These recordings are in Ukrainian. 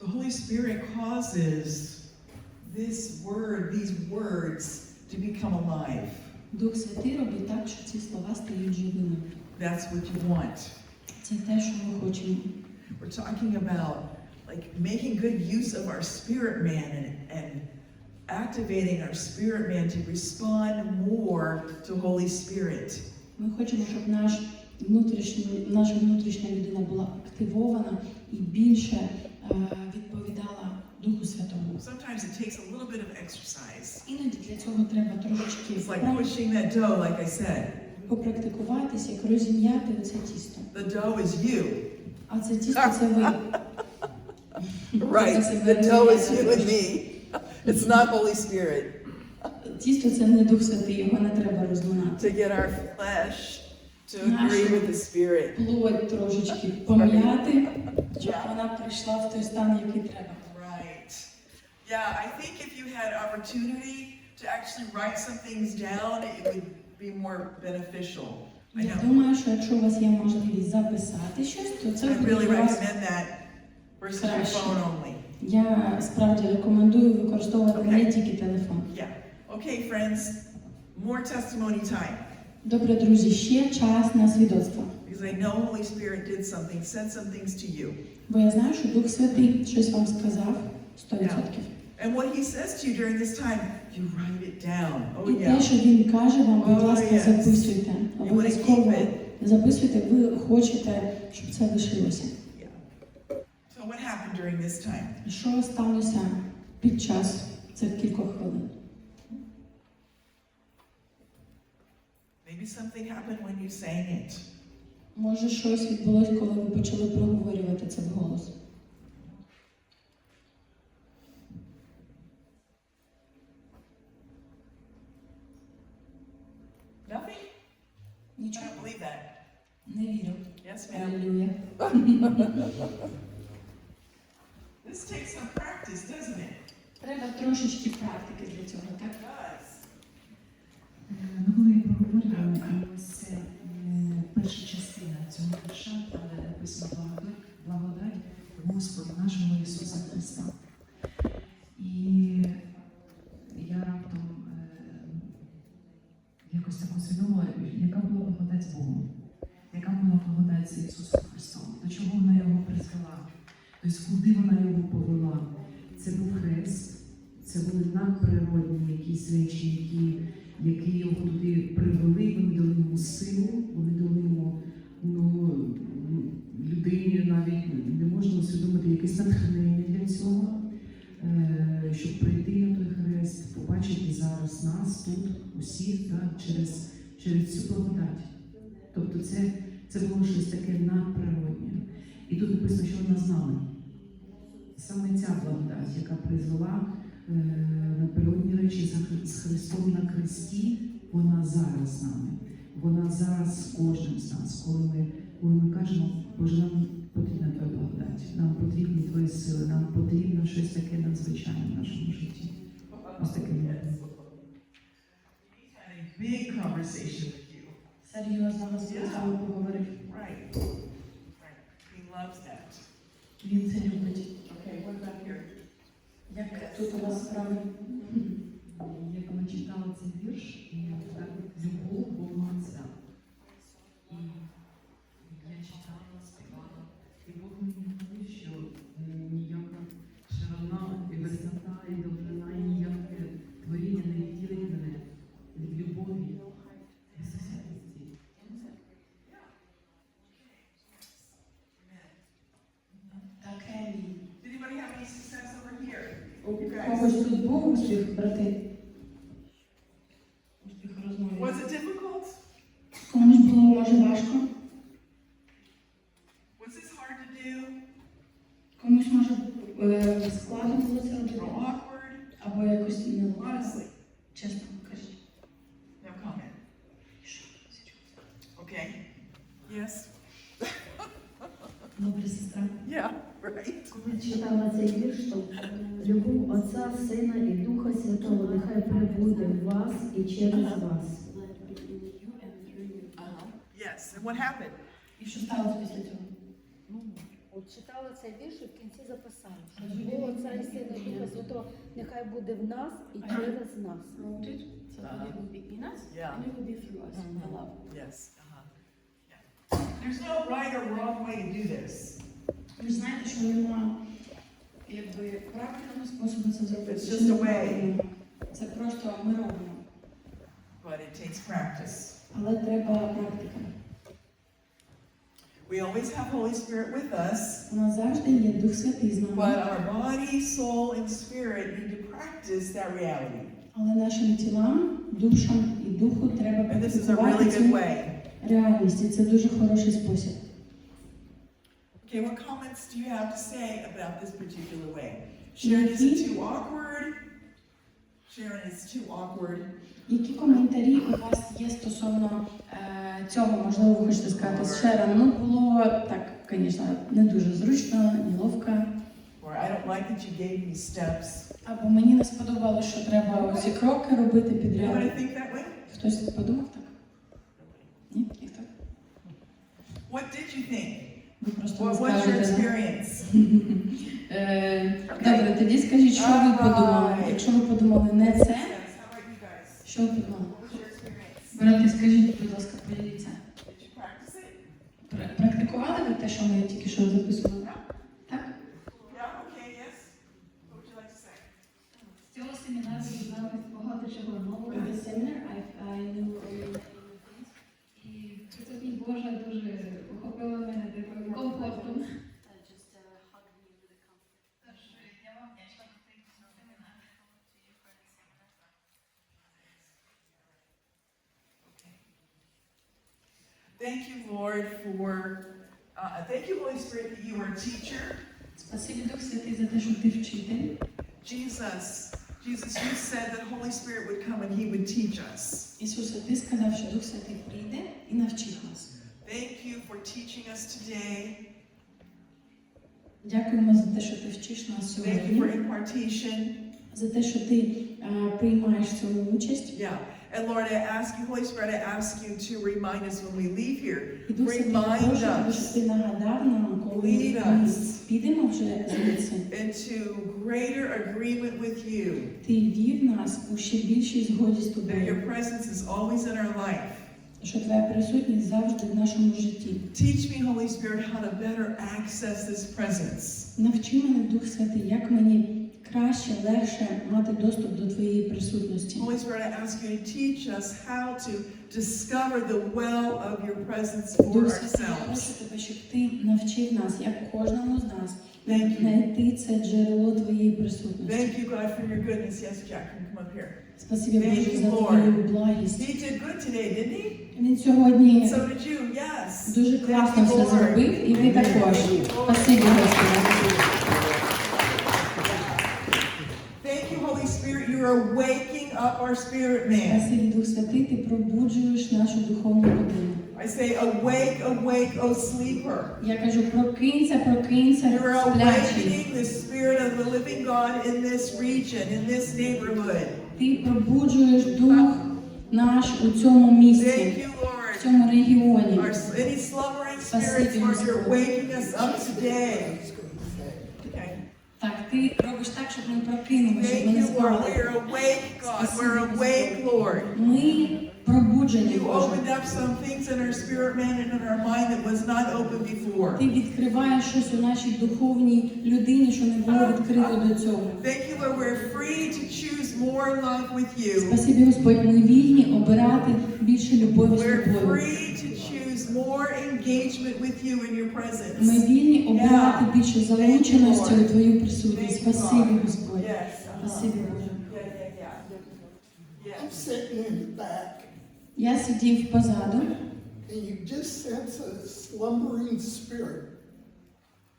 The Holy Spirit causes this word, these words to become alive. Дух Святий робить так, що ці слова стають живими. That's what you want. Це те, що ми хочемо. We're talking about like making good use of our spirit man and, and activating our spirit man to respond more to Holy Spirit. Ми хочемо, щоб наш внутрішній, наша внутрішня людина була активована і більше е, відповідала Духу Святому. Sometimes it takes a little bit of exercise. Іноді для цього треба трошечки like pushing that dough, like I said. попрактикуватися, як розім'яти оце тісто. The dough is you. А це тісто це ви. Right. The dough is you and me. It's not Holy Spirit. Тісто це не Дух Святий, його не треба розминати. To get our flesh to agree with the Spirit. Плоть трошечки пом'яти, щоб вона прийшла в той стан, який треба. Right. Yeah, I think if you had opportunity to actually write some things down, it would be more beneficial. I Я know. думаю, що якщо у вас є можливість записати щось, то це I буде really для вас. recommend that versus your Краще. phone only. Я справді рекомендую використовувати не Окей. тільки телефон. Yeah. Okay, friends, more testimony time. Добре, друзі, ще час на свідоцтво. Because I know Holy Spirit did something, said some things to you. Бо я знаю, що Дух Святий щось вам сказав 100%. And what he says to you during this time, you write it down. Oh, І yeah. те, що він каже вам, будь Oh, ласка, записуйте. Обов'язково записуйте, ви хочете, щоб це лишилося. So what happened during this time? Що сталося під час цих кількох хвилин? Maybe something happened when you sang it. Може, щось відбулось, коли ви почали проговорювати це вголос. Nothing? I Нічого don't believe that. не вірю. Yes, ma'am. Алілюя. This takes some practice, doesn't it? Треба трошечки практики для цього, так? It does. Ми а ось перша частина цього вірша, де написано благодать, Господа нашого Ісуса Христа. І я раптом якось так усвідомила, яка була благодать з Богом, яка була благодать Ісусом Христом, до чого вона його призвела, тобто куди вона його повела. Це був хрест, це були надприродні якісь речі, які які його туди привели, йому силу, вони дали йому ну, людині навіть не можна усвідомити якесь натхнення для цього, е, щоб прийти на той хрест, побачити зараз нас тут, усіх, так, через, через цю благодать. Тобто це, це було щось таке надприродне. І тут написано, що вона з нами. Саме ця благодать, яка призвела е, напередні речі з Христом на Христі, вона зараз з нами. Вона зараз з кожним з нас. Коли ми, коли ми кажемо, Боже, нам потрібна твоя благодать, нам потрібні твої сили, нам потрібно щось таке надзвичайне в нашому житті. Ось таке. Big conversation with you. Серйозно Господь з вами поговорив. Right. Right. He loves that. Він це любить. Okay, what about here? Як тут у вас справи? Я коли читала цей вірш, і так любов Бога Отця. І я читала, співала, і Бог мені говорив, що м, ніяка ширина і висота, і довжина, і ніяке творіння не відділить мене від любові Ісуса Христі. Таке він. Did anybody have any success over here? У когось тут був успіх, брати? Успіх у розмові. Was it difficult? Комусь було може важко? Was this hard to do? Комусь може е, складно було це робити? Or awkward? Або якось не Honestly, Чесно кажіть. no comment. Okay. Yes? Добре, сестра. Yeah, right. Коли читала цей вірш, то любов Отця, Сина і Духа Святого нехай прибуде в вас і через вас. Yes, and what happened? І що сталося після цього? От читала цей вірш і в кінці записала, що було Отця і Сина і Духа Святого, нехай буде в нас і через нас. it so it would be in us and it would be through us, the love. Yes. Uh-huh. There's no right or wrong way to do this. Ви знаєте, що нема якби правильного способу це зробити. It's чи just a way. неправильного. Це просто ми робимо. But it takes practice. Але треба практика. We always have Holy Spirit with us, У нас завжди є Дух Святий з but нами, our body, soul, and spirit need to practice that reality. але нашим тілам, душам і духу треба And this is a практикувати really good цю way. реальність. І це дуже хороший спосіб. Okay, what comments do you have to say about this particular way? Sharon, is it too awkward? Sharon, it's too awkward. Які коментарі у вас є стосовно е, цього? Можливо, ви хочете сказати з Шерон? Ну було так, звісно, не дуже зручно, неловко. Or I don't like that you gave me steps. Або мені не сподобалося, що треба оці кроки робити підряд. Anybody think that way? Хтось подумав так? Ні, ніхто. What did you think? Ви просто What was your скажете. experience? Е, Добре, тоді скажіть, що ви подумали. Якщо ви подумали не це, Yes, how about you guys? що ви подумали? What was your experience? Брати, скажіть, будь ласка, поділіться. Did you practice it? Пр- Практикували ви те, що ми тільки що записували? Так? Yeah, okay, yes. What would you like to say? З цього семінару дізналась багато чого нового. In seminar, I, I knew many things. І присутність Божа дуже охопила мене таким комфортом. Тож я вам вдячна за цей семінар. Thank you, Lord, for, uh, thank you, Holy Spirit, that you are a teacher. Спасибі, Дух Святий, за те, що ти вчитель. Jesus, Jesus, you said that Holy Spirit would come and he would teach us. Ісусе, ти сказав, що Дух Святий прийде і навчить нас. Thank you for teaching us today. Дякуємо за те, що ти вчиш нас Thank you for сьогодні, impartation. за те, що ти е, приймаєш в цьому участь. Yeah. And Lord, I ask you, Holy Spirit, I ask you to remind us when we leave here. І Дух Святий, Remind прошу, щоб us ти нагадав нам, коли Lead ми us. підемо вже звідси. into greater agreement with you. Ти вів нас у ще більшій згоді з That тобою, your presence is always in our life. Що твоя присутність завжди в нашому житті. Teach me, Holy Spirit, how to better access this presence. Навчи мене, Дух Святий, як мені краще, легше мати доступ до твоєї присутності. Holy Spirit, I ask you to teach us how to discover the well of your presence for Дух Святий, я прошу тебе, щоб ти навчив нас, як кожному з нас, Thank you. знайти це джерело твоєї присутності. Thank you, God, for your goodness. Yes, Jack, can come up here? Спасибі Thank Боже you, за Lord. твою благість. He did good today, didn't he? Він сьогодні So did you, yes. дуже Thank класно you, все Lord. зробив, і ви також. Thank you, Lord. Спасибі, Господи. Thank you, Holy Spirit. You are waking up our spirit man. Спасибі, Дух Святий, ти пробуджуєш нашу духовну людину. I say, awake, awake, O sleeper. Я кажу, прокинься, прокинься, You're сплячий. awakening the spirit of the living God in this region, in this neighborhood. Ти пробуджуєш дух Наш у цьому місці, Thank you, в Lord. цьому регіоні. Our, any slumbering spirits, Lord, you're waking us up today. Okay. Так, ти робиш так, щоб ми прокинулися, щоб ми Thank не you, Lord. спали. We are awake, God. We're awake, Lord. Ми пробуджені, You Боже. opened up some things in our spirit man and in our mind that was not open before. Ти відкриваєш щось у нашій духовній людині, що не було відкрито до цього. Thank you, Lord. We're free to choose more love with you. Спасибі, Господь, ми вільні обирати більше любові з We're тобою. free to choose more engagement with you in your Ми presence. вільні обирати більше залученості у твою присутність. Thank you, Спасибі, God. Господь. Yes. uh-huh. Спасибі, Боже. Yeah, yeah, yeah. I'm Yes. sitting in the back, Я сидів позаду, and you just sense a slumbering spirit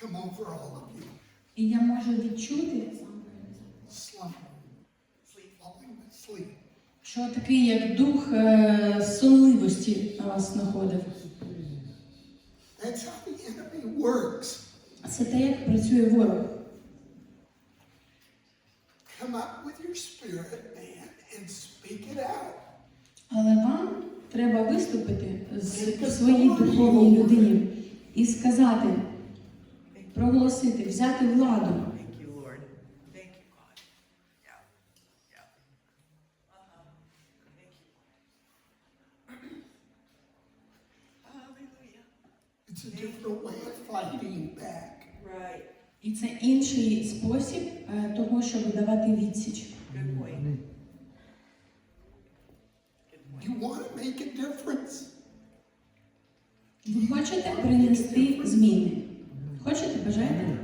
come over all of you. і я можу відчути, Slumbering, sleep, що такий як дух е, сонливості на вас знаходив. That's how the enemy works. Це те, як працює ворог. Come up with your spirit, man, and speak it out. Але вам треба виступити з своїй духовній людині і сказати, проголосити, взяти владу. Uh-huh. Thank you. Hallelujah. It's a different way of fighting back. Right. І це інший спосіб е, того, щоб давати відсіч. Good point. Good point. You want to make a difference? Ви хочете принести зміни? Хочете, бажаєте?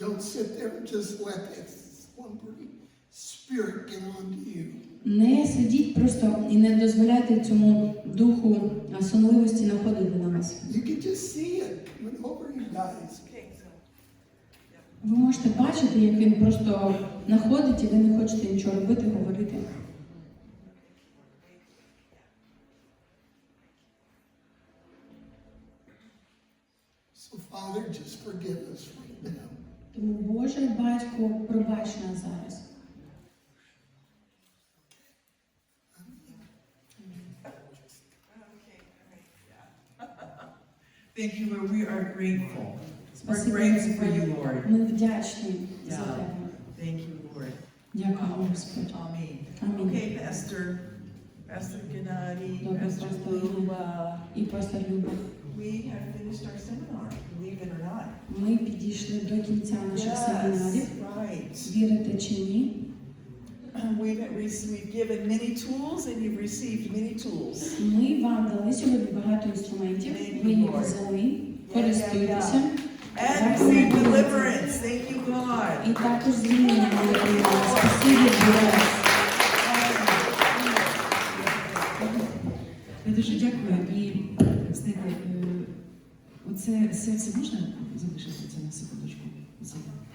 Don't sit there and just let that slumbering spirit get onto you. Не сидіть просто і не дозволяйте цьому духу сонливості находити на вас. You can just see it coming over you guys. Ви можете бачити, як він просто находить, і ви не хочете нічого робити, говорити. So Father, just forgive us right now. Тому, Боже, батько, пробач нас зараз. okay, all right, yeah. Thank you, Lord, we are grateful. We're Спасибо, grateful for you, Господь. Lord. Ми вдячні за Yeah. тебе. Thank you, Lord. Дякую, Господь. Amen. Amen. Okay, Pastor, Pastor Gennady, Добре, Pastor Pastor Luba, І пастор Люба. we have finished our seminar, believe it or not. Ми підійшли до кінця наших Yes, семінарів. right. Вірите чи ні? We've, re- we've given many tools and you've received many tools. Ми вам дали сьогодні багато інструментів. Ви їх взяли, користуйтеся. And received deliverance, thank you, God. І також звільнення ми отримали. Спасибі Боже. Я дуже дякую. І знаєте, е, оце серце можна залишити це на секундочку?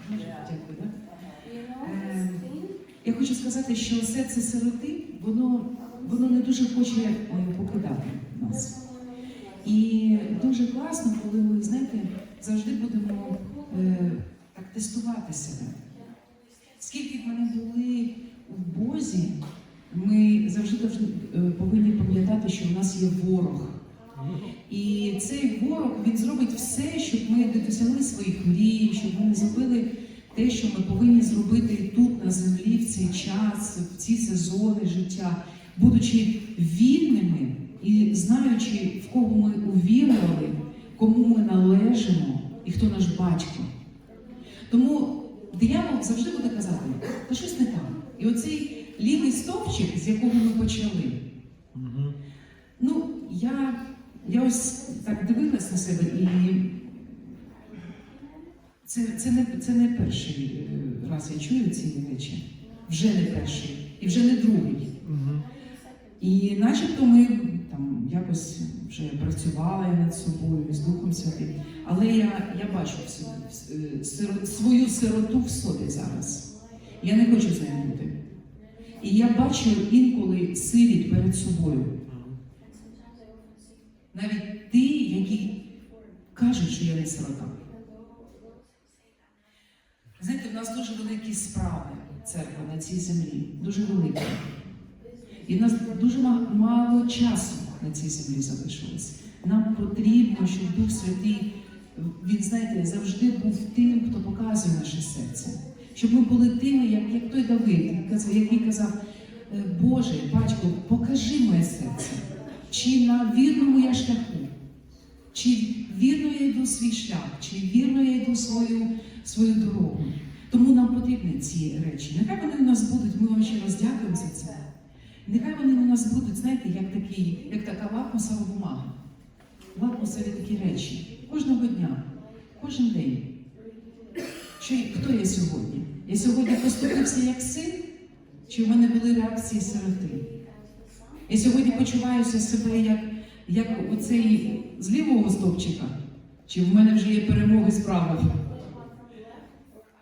Дякую, know Ем? Я хочу сказати, що серце сироти, воно, воно не дуже хоче покидати нас. І дуже класно, коли ми, знаєте, завжди будемо е, так тестувати себе. Скільки б не були в Бозі, ми завжди е, повинні пам'ятати, що в нас є ворог. І цей ворог він зробить все, щоб ми не досягли своїх мрій, щоб ми не зробили те, що ми повинні зробити тут на землі в цей час, в ці сезони життя, будучи вільними і знаючи, в кого ми увірували, кому ми належимо і хто наш батько. Тому диявол завжди буде казати, та щось не так. І оцей лівий стовпчик, з якого ми почали, ну, я, я ось так дивилась на себе і це, це, не, це не перший е, раз я чую ці речі. Вже не перший і вже не другий. І начебто ми там якось вже працювали над собою з Духом Святим. Але я, я бачу в собі, е, свою сироту в собі зараз. Я не хочу з нею бути. І я бачу інколи сиріт перед собою. Навіть ті, які кажуть, що я не сирота. Знаєте, в нас дуже великі справи церква на цій землі, дуже великі. І в нас дуже мало часу на цій землі залишилось. Нам потрібно, щоб Дух Святий, він, знаєте, завжди був тим, хто показує наше серце. Щоб ми були тими, як, як той Давид, який казав- «Е, Боже, батько, покажи моє серце, чи на вірному я шляху, чи вірно я йду свій шлях, чи вірно я йду свою, свою дорогу. Тому нам потрібні ці речі. Нехай вони у нас будуть, ми вам ще раз дякуємо за це. Нехай вони у нас будуть, знаєте, як, такі, як така лакмусова бумага. Лакмусові такі речі. Кожного дня, кожен день. Що, хто я сьогодні? Я сьогодні поступився як син, чи в мене були реакції сироти? Я сьогодні почуваюся себе як, як оцей з лівого стовпчика, чи в мене вже є перемоги з.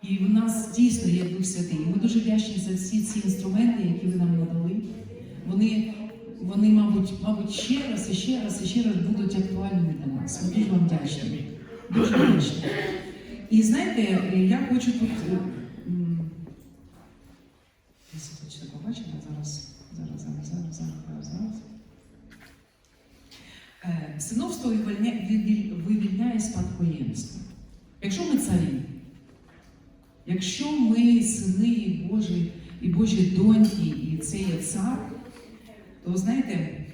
І в нас дійсно є Дух Святий. Ми дуже вдячні за всі ці інструменти, які ви нам надали. Вони, вони мабуть, мабуть, ще раз і ще раз і ще раз будуть актуальними для нас. Ми дуже вам вдячні. Дуже вдячні. І знаєте, я хочу тут. е, м, Якщо хочете побачити, зараз, зараз, зараз, зараз, зараз, зараз, зараз. Вивіль- вивільняє спадкоємство. Якщо ми царі, якщо ми сини і Божі, і Божі доньки, і це є цар, то знаєте,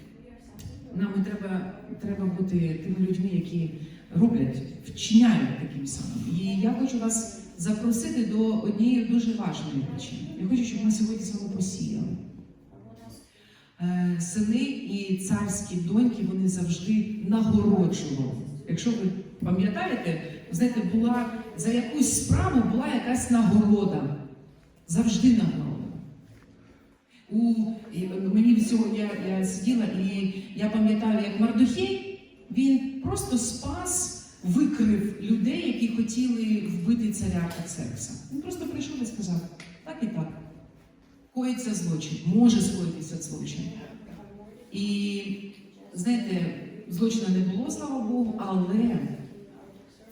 нам треба, треба бути тими людьми, які роблять, вчиняють таким самим. І я хочу вас запросити до однієї дуже важливої речі. Я хочу, щоб ми сьогодні з вами посіяли. Е, Сини і царські доньки вони завжди нагороджували. Якщо ви пам'ятаєте, знаєте, була за якусь справу була якась нагорода. Завжди нагорода. У, мені всього я, я сиділа і я пам'ятаю, як Мардухей, він просто спас, викрив людей, які хотіли вбити царя Аксеркса. Він просто прийшов і сказав, так і так. Коїться злочин, може скоїтися злочин. І знаєте, злочину не було, слава Богу, але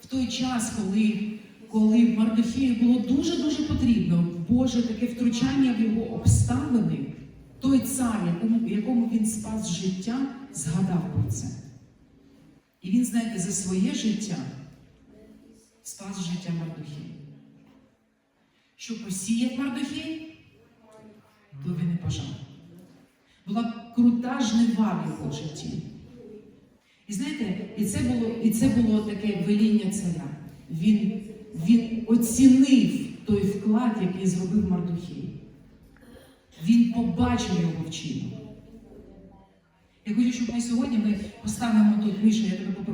в той час, коли, коли Мардухею було дуже-дуже потрібно Боже таке втручання в його обставини, той цар, якому, якому він спас життя, згадав про це. І він, знаєте, за своє життя спас життя Мардухея. Що посіяв Мардухей, він і пожав. Була крута жнива в його житті. І знаєте, і це було, і це було таке веління царя. Він, він оцінив той вклад, який зробив Мардухей. Він побачив його вчинок. Я хочу, щоб ми сьогодні ми поставимо тут, Міша, я тебе попрошу.